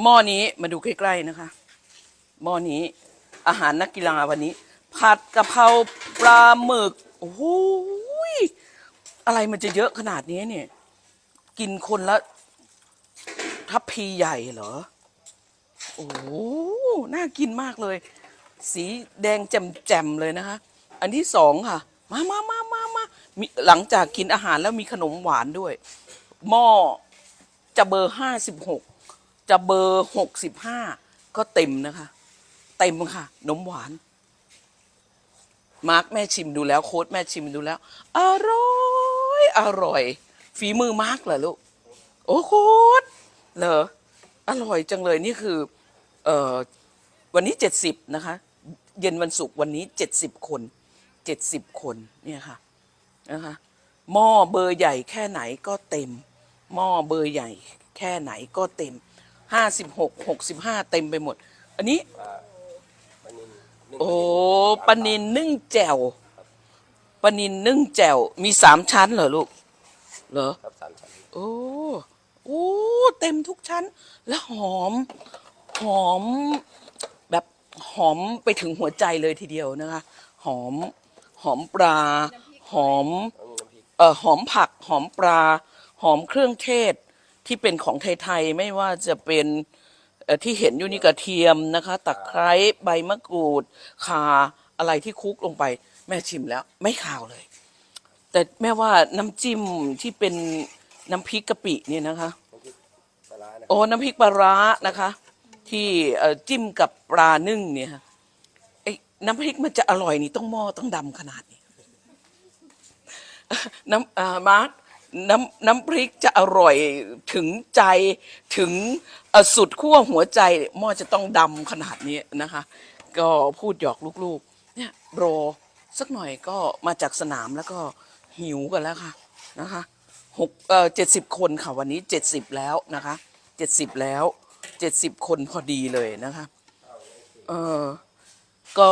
หม้อนี้มาดูใกล้ๆนะคะ หม้อนี้อาหารนักกีฬาวันนี้ ผัดกะเพราปลาหมึกโอ้โหยอะไรมันจะเยอะขนาดนี้เนี่ย กินคนละ ทัพพีใหญ่เหรอ โอ้น่ากินมากเลย สีแดงแจ่มๆเลยนะคะ อันที่สองค่ะ มามามามามามีหลังจากกินอาหารแล้วมีขนมหวานด้วย หม้อจะเบอร์ห้าสิบหก จะเบอร์หกสิบห้าก็เต็มนะคะ เต็มค่ะนมหวาน มาร์กแม่ชิมดูแล้ว โค้ดแม่ชิมดูแล้ว อร่อยอร่อย ฝีมือมาร์กเหรอลูก โอ้โค้ดเหรออร่อยจังเลยนี่คือ เอ่อวันนี้เจ็ดสิบนะคะ เย็นวันศุกร์วันนี้เจ็ดสิบคนเจ็ดสิบคนเนี่ยค่ะนะคะหม้อเบอร์ใหญ่แค่ไหนก็เต็ม หม้อเบอร์ใหญ่แค่ไหนก็เต็ม ห้าสิบหกหกสิบห้าเต็มไปหมด อันนี้ โอ้ปลานินนึ่งแจ่วปลานินนึ่งแจ่วมีสามชั้นเหรอลูก เหรอ ครับสามชั้นโอ้โอ้เต็มทุกชั้น แล้วหอม หอม แบบหอมไปถึงหัวใจเลยทีเดียวนะคะ หอม หอมปลา หอมต้องมีน้ำพริกเอ่อ หอมผัก หอมปลา หอมเครื่องเทศ ที่เป็นของไทยๆไม่ว่าจะเป็นเอ่อที่เห็นอยู่นี่กระเทียมนะคะตะไคร้ใบมะกรูดข่าอะไรที่คลุกลงไป แม่ชิมแล้ว ไม่ข่าวเลย แต่แม่ว่าน้ำจิ้มที่เป็นน้ำพริกกะปิเนี่ยนะคะน้ำพริกปลาร้านะโอ้น้ำพริกปลาร้านะคะ ที่เอ่อจิ้มกับปลานึ่งเนี่ยค่ะไอ้น้ำพริกมันจะอร่อยนี่ต้องหม้อต้องดำขนาดนี้น้ำอ่ามาร์ค น้ำน้ำพริกจะอร่อยถึงใจถึงสุดขั้วหัวใจหม้อจะต้องดำขนาดนี้นะคะ ก็พูดหยอกลูกๆ เนี่ยรอสักหน่อยก็มาจากสนามแล้วก็หิวกันแล้วค่ะนะคะหกเอ่อเจ็ดสิบคนค่ะวันนี้เจ็ดสิบแล้วนะคะเจ็ดสิบแล้วเจ็ดสิบคนพอดีเลยนะคะเออก็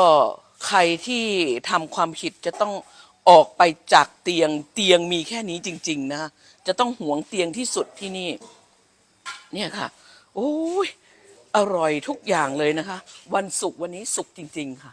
ใครที่ทำความผิดจะต้อง ออกไปจากเตียงเตียงมีแค่นี้จริง ๆนะคะจะต้องหวงเตียงที่สุดที่นี่ เนี่ยค่ะ โอ้ยอร่อยทุกอย่างเลยนะคะ วันศุกร์วันนี้สุกจริง ๆ ค่ะ